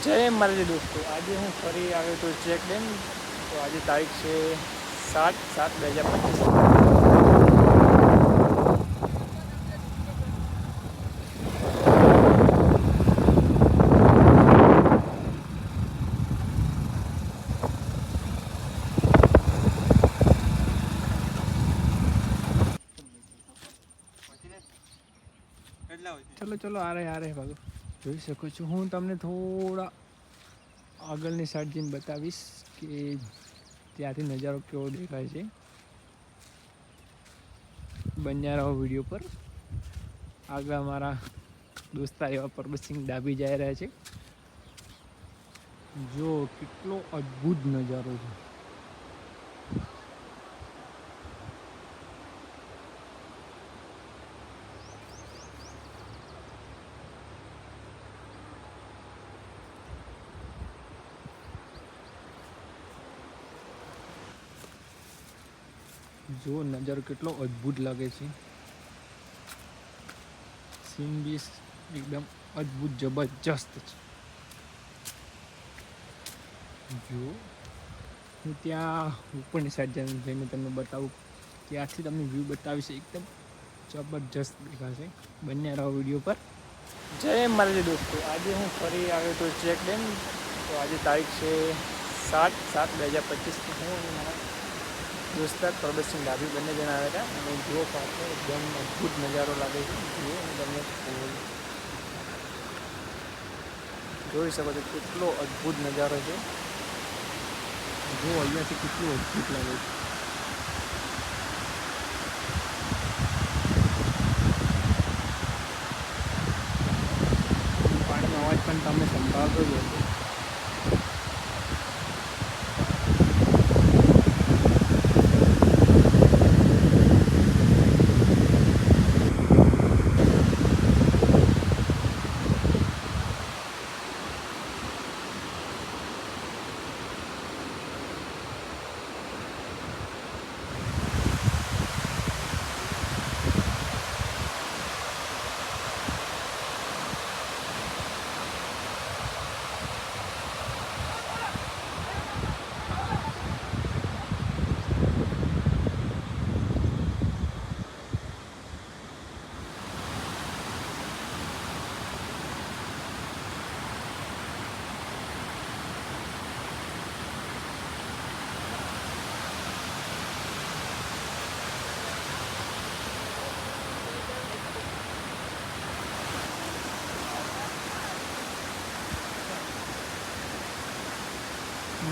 જય માતાજી દોસ્તો. આજે હું ફરી આવ્યો તો ચેક ડેમ તો આજે તારીખ છે સાત સાત બે હજાર પચીસ. ચલો ચલો આ રહે આ રહે ભાગો. જોઈ શકો છો. હું તમને થોડા આગળની સાઈડ જઈને બતાવીશ કે ત્યાંથી નજારો કેવો દેખાય છે. રહો વીડિયો પર. આગળ અમારા દોસ્તા એવા પરબતસિંહ ડાબી જઈ રહ્યા છે. જો કેટલો અદ્ભુત નજારો છે. જો નજારો કેટલો અદ્ભુત લાગે છે. સીન બી એકદમ અદ્ભુત, જબરજસ્ત છે. જો હું ત્યાં ઉપરની સાઈડ જઈને તમને બતાવું. ત્યાંથી તમને વ્યૂ બતાવીશ, એકદમ જબરજસ્ત દેખાશે બંને રહો વીડિયો પર. જય માતાજી દોસ્તો, આજે હું ફરી આવ્યો તો ચેક ડેમ તો આજે તારીખ છે સાત સાત બે હજાર પચીસ હું મારા દોસ્તાર પ્રદર્શન ડાબી બંને જણા આવ્યા હતા અને જુઓ પાછળ એકદમ અદ્ભુત નજારો લાગે છે જુઓ હું તમને બોલું. જોઈ શકો છો કેટલો અદ્ભુત નજારો છે જુઓ અહીંયાથી કેટલું અદ્ભુત લાગે છે પાણીનો અવાજ પણ તમે સંભાળતો જ હશો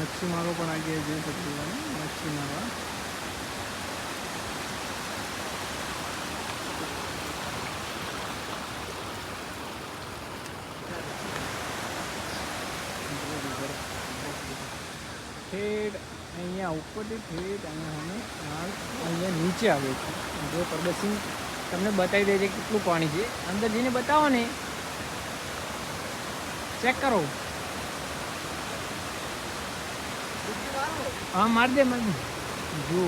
મચ્છી મારો પણ ગયા જોઈ શકો તમે મચ્છી મારવા ઠેઠ, અહીંયા ઉપરથી ઠેઠ, અહીંયા અમે અહીંયા નીચે આવે છે. જો પ્રદર્શન તમને બતાવી દે છે કેટલું પાણી છે. અંદર જઈને બતાવો ને. ચેક કરો. હા મારી દે મારી જો